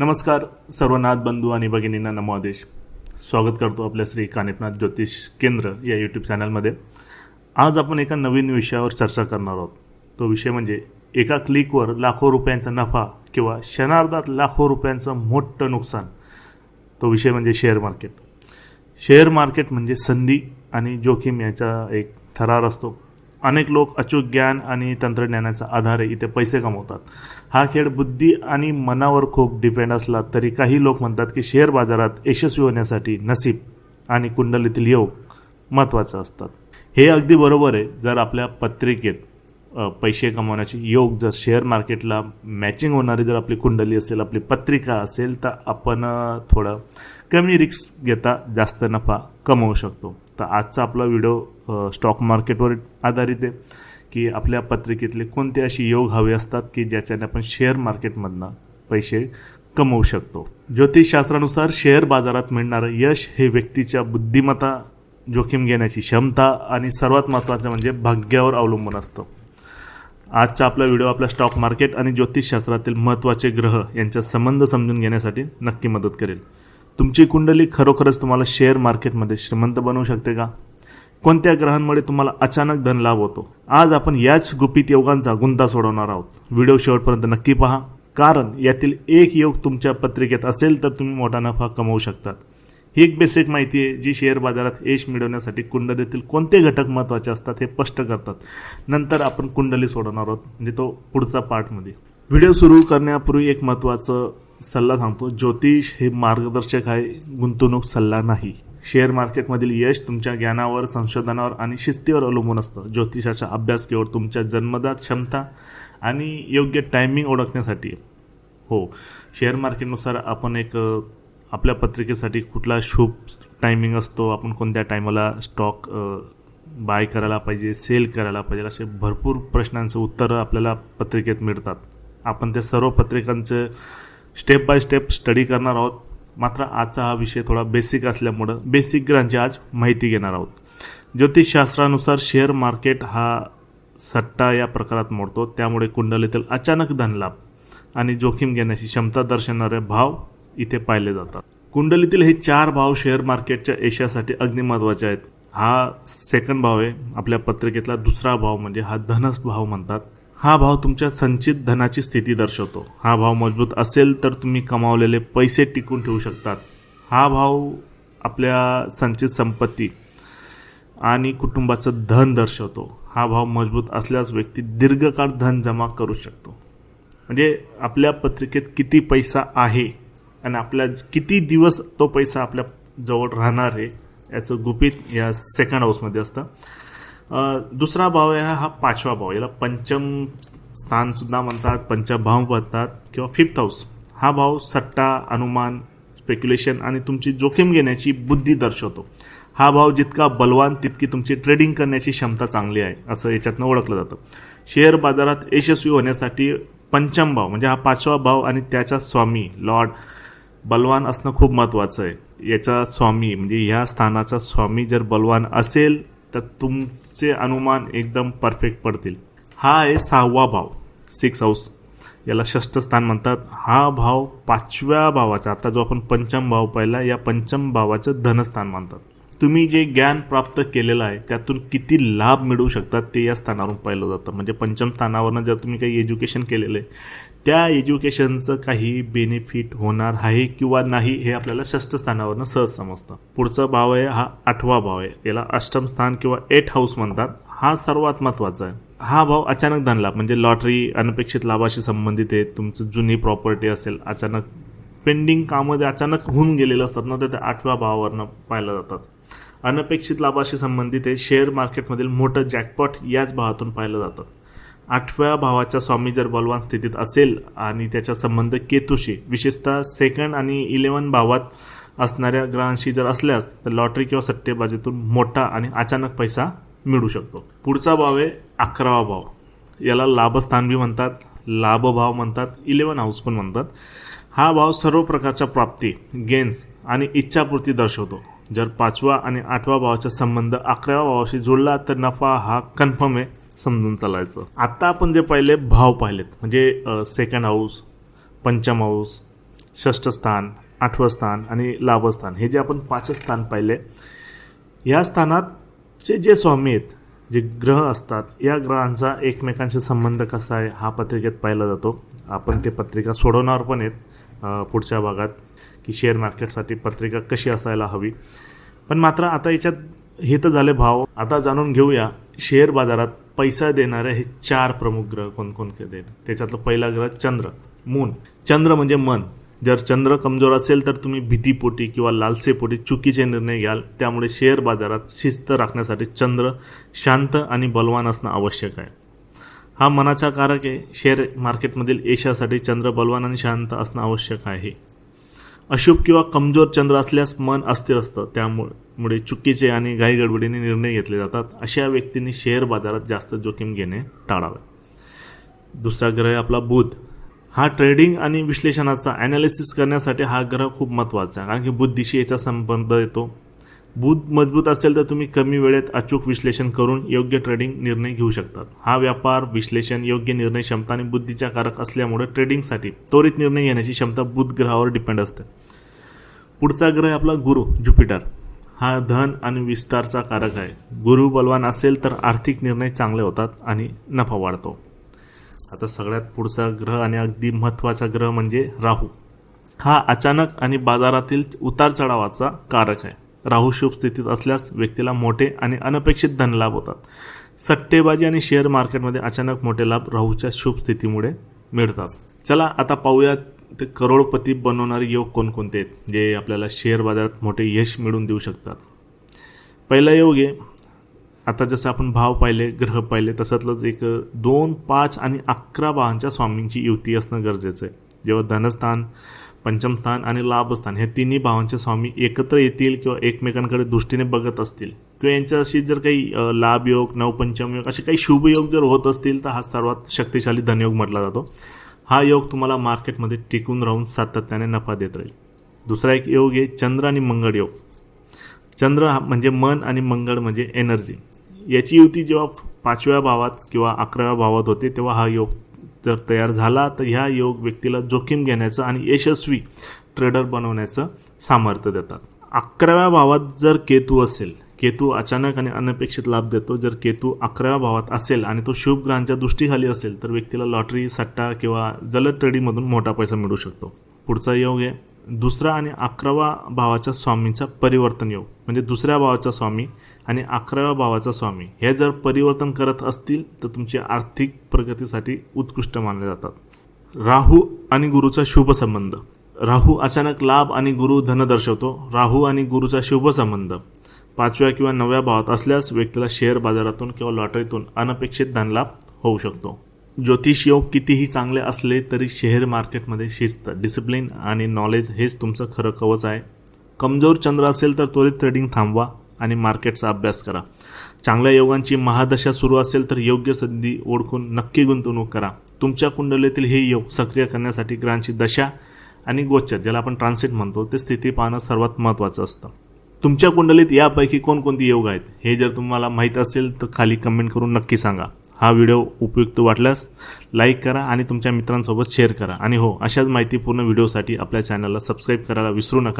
नमस्कार सर्वनाथ बंधू आणि भगिनींना नमो आदेश. स्वागत करतो आपल्या श्री कानिपनाथ ज्योतिष केंद्र या यूट्यूब चॅनलमध्ये आज आपण एका नवीन विषयावर चर्चा करणार आहोत. तो विषय म्हणजे एका क्लिकवर लाखो रुपयांचा नफा किंवा क्षणार्धात लाखो रुपयांचं मोठं नुकसान. तो विषय म्हणजे शेअर मार्केट शेअर मार्केट म्हणजे संधी आणि जोखीम याचा एक थरार असतो. अनेक लोक अचूक ज्ञान आणि तंत्रज्ञानाचा आधारे इथे पैसे कमवतात. हा खेळ बुद्धी आणि मनावर खूप डिपेंड असला तरी काही लोक म्हणतात की शेअर बाजारात यशस्वी होण्यासाठी नसीब आणि कुंडलीतील योग महत्त्वाचं असतात. हे अगदी बरोबर आहे. जर आपल्या पत्रिकेत पैसे कमवण्याचे योग जर शेअर मार्केटला मॅचिंग होणारी जर आपली कुंडली असेल आपली पत्रिका असेल तर आपण थोडं कमी रिस्क घेता जास्त नफा कमवू शकतो. तर आजचा आपला व्हिडिओ स्टॉक मार्केटवर आधारित आहे की आपल्या पत्रिकेतले कोणते असे योग हवे असतात की ज्याच्याने आपण शेअर मार्केटमधनं पैसे कमवू शकतो. ज्योतिषशास्त्रानुसार शेअर बाजारात मिळणारं यश हे व्यक्तीच्या बुद्धिमत्ता जोखीम घेण्याची क्षमता आणि सर्वात महत्त्वाचं म्हणजे भाग्यावर अवलंबून असतं. आजचा आपला व्हिडिओ आपल्या स्टॉक मार्केट आणि ज्योतिषशास्त्रातील महत्त्वाचे ग्रह यांचा संबंध समजून घेण्यासाठी नक्की मदत करेल. तुमची कुंडली खरोखरच तुम्हाला शेअर मार्केटमध्ये श्रीमंत बनवू शकते का? कोणत्या ग्रहांमुळे तुम्हाला अचानक धन लाभ होतो? आज आपण याच गुपित योगांचा गुंता सोडवणार आहोत. व्हिडिओ शेवटपर्यंत नक्की पहा. कारण यातील एक योग तुमच्या पत्रिकेत असेल तर तुम्ही मोठा नफा कमवू शकतात. ही एक बेसिक माहिती आहे जी शेअर बाजारात यश मिळवण्यासाठी कुंडलीतील कोणते घटक महत्त्वाचे असतात हे स्पष्ट करतात. नंतर आपण कुंडली सोडवणार आहोत म्हणजे तो पुढचा पार्टमध्ये व्हिडिओ सुरू करण्यापूर्वी एक महत्त्वाचं सल्ला सांगतो ज्योतिष हे मार्गदर्शक आहे गुंतवणूक सल्ला नाही. शेअर मार्केटमधील यश तुमच्या ज्ञानावर संशोधनावर आणि शिस्तीवर अवलंबून असतं. ज्योतिषाचा अभ्यास केवळ तुमच्या जन्मदात क्षमता आणि योग्य टायमिंग ओळखण्यासाठी. हो शेअर मार्केटनुसार आपण एक आपल्या पत्रिकेसाठी कुठला शुभ टायमिंग असतो आपण कोणत्या टायमाला स्टॉक बाय करायला पाहिजे सेल करायला पाहिजे असे भरपूर प्रश्नांचं उत्तरं आपल्याला पत्रिकेत मिळतात. आपण त्या सर्व पत्रिकांचं स्टेप बाय स्टेप स्टडी करणार आहोत. मात्र आजचा हा विषय थोडा बेसिक असल्यामुळं बेसिक ग्रांची आज माहिती घेणार आहोत. ज्योतिषशास्त्रानुसार शेअर मार्केट हा सट्टा या प्रकारात मोडतो. त्यामुळे कुंडलीतील अचानक धनलाभ आणि जोखीम घेण्याची क्षमता दर्शवणारे भाव इथे पाहिले जातात. कुंडलीतील हे चार भाव शेअर मार्केटच्या यशासाठी अगदी महत्त्वाचे आहेत. हा सेकंड भाव आहे. आपल्या पत्रिकेतला दुसरा भाव म्हणजे हा धनस भाव म्हणतात. हा भाव तुमच्या संचित धनाची स्थिती दर्शवतो. हा भाव मजबूत असेल तर तुम्ही कमावलेले पैसे टिकून ठेवू शकतात. हा भाव आपल्या संचित संपत्ती आणि कुटुंबाचं धन दर्शवतो. हा भाव मजबूत असल्यास व्यक्ती दीर्घकाळ धन जमा करू शकतो. म्हणजे आपल्या पत्रिकेत किती पैसा आहे आणि आपल्या किती दिवस तो पैसा आपल्या जवळ राहणार आहे याचं गुपित या सेकंड हाऊसमध्ये असतं. दुसरा भाव आहे हा पाचवा भाव. याला पंचम स्थानसुद्धा म्हणतात पंचभाव म्हणतात किंवा फिफ्थ हाऊस हा भाव सट्टा अनुमान स्पेक्युलेशन आणि तुमची जोखीम घेण्याची बुद्धी दर्शवतो. हा भाव जितका बलवान तितकी तुमची ट्रेडिंग करण्याची क्षमता चांगली आहे असं याच्यातनं ओळखलं जातं. शेअर बाजारात यशस्वी होण्यासाठी पंचम भाव म्हणजे हा पाचवा भाव आणि त्याचा स्वामी लॉर्ड बलवान असणं खूप महत्त्वाचं आहे. याचा स्वामी म्हणजे ह्या स्थानाचा स्वामी जर बलवान असेल तर तुमचे अनुमान एकदम परफेक्ट पडतील. हा आहे सहावा भाव सिक्स हाऊस याला षष्ठस्थान म्हणतात. हा भाव पाचव्या भावाचा आता जो आपण पंचम भाव पाहिला या पंचम भावाचं धनस्थान मानतात तुम्ही जे ज्ञान प्राप्त केलेलं आहे त्यातून किती लाभ मिळवू शकतात ते या स्थानावरून पाहिलं जातं. म्हणजे पंचम स्थानावरनं जर तुम्ही काही एज्युकेशन केलेलं आहे त्या एज्युकेशनचं काही बेनिफिट होणार आहे किंवा नाही हे आपल्याला षष्ठस्थानावरनं सहज समजतं. पुढचा भाव आहे हा आठवा भाव आहे. याला अष्टम स्थान किंवा एट हाऊस म्हणतात. हा सर्वात महत्त्वाचा आहे. हा भाव अचानक धनला म्हणजे लॉटरी अनपेक्षित लाभाशी संबंधित आहे तुमचं जुनी प्रॉपर्टी असेल अचानक पेंडिंग कामं अचानक होऊन गेलेलं असतात ना तर त्या आठव्या भावावरनं पाहिलं जातात. अनपेक्षित लाभाशी संबंधित आहे शेअर मार्केटमधील मोठं जॅकपॉट याच भावातून पाहिलं जातं आठव्या भावाच्या स्वामी जर बलवान स्थितीत असेल आणि त्याचा संबंध केतूशी विशेषतः सेकंड आणि इलेवन भावात असणाऱ्या ग्रहांशी जर असल्यास तर लॉटरी किंवा सट्टेबाजीतून मोठा आणि अचानक पैसा मिळू शकतो. पुढचा भाव आहे अकरावा भाव. याला लाभस्थान बी म्हणतात लाभभाव म्हणतात इलेवन हाऊस पण म्हणतात. हा भाव सर्व प्रकारच्या प्राप्ती गेन्स आणि इच्छापूर्ती दर्शवतो. जर पाचवा आणि आठवा भावाचा संबंध अकराव्या भावाशी जोडला तर नफा हा कन्फर्म आहे. समजून चालायचं. आत्ता आपण जे पाहिले भाव पाहिलेत. म्हणजे सेकंड हाऊस पंचम हाऊस षष्ठ स्थान आठवं स्थान आणि लाभस्थान हे जे आपण पाच स्थान पाहिले या स्थानाचे जे स्वामी आहेत जे ग्रह असतात या ग्रहांचा एकमेकांशी संबंध कसा आहे हा पत्रिकेत पाहिला जातो. आपण ते पत्रिका सोडवणार पण आहेत पुढच्या भागात की शेअर मार्केटसाठी पत्रिका कशी असायला हवी. पण मात्र आता याच्यात हे तर झाले भाव. आता जाणून घेऊया शेअर बाजारात पैसा देणारे हे चार प्रमुख ग्रह कोणकोणते देत त्याच्यातलं पहिला ग्रह चंद्र मून चंद्र म्हणजे मन. जर चंद्र कमजोर असेल तर तुम्ही भीतीपोटी किंवा लालसेपोटी चुकीचे निर्णय घ्याल. त्यामुळे शेअर बाजारात शिस्त राखण्यासाठी चंद्र शांत आणि बलवान असणं आवश्यक आहे. हा मनाचा कारक आहे. शेअर मार्केटमधील यशासाठी चंद्र बलवान आणि शांत असणं आवश्यक आहे. अशुभ किंवा कमजोर चंद्र असल्यास मन अस्थिर असतं. त्यामुळे मुळे चुकीचे आणि घाईगडबडीने निर्णय घेतले जातात अशा व्यक्तींनी शेअर बाजारात जास्त जोखीम घेणे टाळावे. दुसरा ग्रह आपला बुध. हा ट्रेडिंग आणि विश्लेषणाचा ॲनालिसिस करण्यासाठी हा ग्रह खूप महत्त्वाचा आहे कारण की बुद्धीशी याचा संबंध येतो. बुध मजबूत असेल तर तुम्ही कमी वेळेत अचूक विश्लेषण करून योग्य ट्रेडिंग निर्णय घेऊ शकतात. हा व्यापार विश्लेषण योग्य निर्णय क्षमता आणि बुद्धीच्या कारक असल्यामुळे ट्रेडिंगसाठी त्वरित निर्णय घेण्याची क्षमता बुध ग्रहावर डिपेंड असते. पुढचा ग्रह आपला गुरु ज्युपिटर. हा धन आणि विस्तारचा कारक आहे. गुरु बलवान असेल तर आर्थिक निर्णय चांगले होतात आणि नफा वाढतो. आता सगळ्यात पुढचा ग्रह आणि अगदी महत्त्वाचा ग्रह म्हणजे राहू. हा अचानक आणि बाजारातील उतार चढावाचा कारक आहे. राहू शुभ स्थितीत असल्यास व्यक्तीला मोठे आणि अनपेक्षित धनलाभ होतात. सट्टेबाजी आणि शेअर मार्केटमध्ये अचानक मोठे लाभ राहूच्या शुभ स्थितीमुळे मिळतात. चला आता पाहूयात ते करोडपती बनवणारे योग कोणकोणते आहेत? जे आपल्याला शेअर बाजारात मोठे यश मिळवून देऊ शकतात. पहिला योग आहे. आता जसं आपण भाव पाहिले ग्रह पाहिले तसंतलंच एक दोन पाच आणि अकरा भावांच्या स्वामींची युती असणं गरजेचं आहे. जेव्हा धनस्थान पंचमस्थान आणि लाभस्थान हे तिन्ही भावांचे स्वामी एकत्र येतील किंवा एकमेकांकडे दृष्टीने बघत असतील. किंवा यांच्याशी जर काही लाभयोग नवपंचमयोग असे काही शुभयोग जर होत असतील तर हा सर्वात शक्तिशाली धनयोग म्हटला जातो. हा योग तुम्हाला मार्केटमध्ये टिकून राहून सातत्याने नफा देत राहील. दुसरा एक योग आहे चंद्र आणि मंगळ योग. चंद्र हा म्हणजे मन आणि मंगळ म्हणजे एनर्जी. याची युती जेव्हा पाचव्या भावात किंवा अकराव्या भावात होते तेव्हा हा योग जर तयार झाला तर ह्या योग व्यक्तीला जोखीम घेण्याचं आणि यशस्वी ट्रेडर बनवण्याचं सामर्थ्य देतात. अकराव्या भावात जर केतू असेल केतू अचानक आणि अनपेक्षित लाभ देतो. जर केतू अकराव्या भावात असेल आणि तो शुभ ग्रहांच्या दृष्टीखाली असेल तर व्यक्तीला लॉटरी सट्टा किंवा जलद ट्रेडिंगमधून मोठा पैसा मिळू शकतो. पुढचा योग आहे दुसरा आणि अकरावा भावाच्या स्वामींचा परिवर्तन योग. म्हणजे दुसऱ्या भावाचा स्वामी आणि अकराव्या भावाचा स्वामी. हे जर परिवर्तन करत असतील तर तुमची आर्थिक प्रगतीसाठी उत्कृष्ट मानले जातात. राहू आणि गुरुचा शुभ संबंध. राहू अचानक लाभ आणि गुरु धन दर्शवतो. राहू आणि गुरुचा शुभ संबंध. पाचव्या किंवा नवव्या भावात असल्यास व्यक्तीला शेअर बाजारातून किंवा लॉटरीतून अनपेक्षित धनलाभ होऊ शकतो. ज्योतिष योग कितीही चांगले असले तरी शेअर मार्केटमध्ये शिस्त डिसिप्लिन आणि नॉलेज हेच तुमचं खरं कवच आहे. कमजोर चंद्र असेल तर त्वरित ट्रेडिंग थांबवा आणि मार्केटचा अभ्यास करा. चांगल्या योगांची महादशा सुरू असेल तर योग्य संधी ओळखून नक्की गुंतवणूक करा. तुमच्या कुंडलीतील हे योग सक्रिय करण्यासाठी ग्रहांची दशा आणि गोचर ज्याला आपण ट्रान्सिट म्हणतो ते स्थिती पाहणं सर्वात महत्त्वाचं असतं. तुमच्या कुंडलीत यापैकी कोणकोणती योग आहेत? हे जर तुम्हाला माहीत असेल तर खाली कमेंट करून नक्की सांगा. हा व्हिडिओ उपयुक्त वाटल्यास लाईक करा आणि तुमच्या मित्रांसोबत शेअर करा. आणि हो अशाच माहितीपूर्ण व्हिडिओसाठी आपल्या चॅनलला सबस्क्राईब करायला विसरू नका.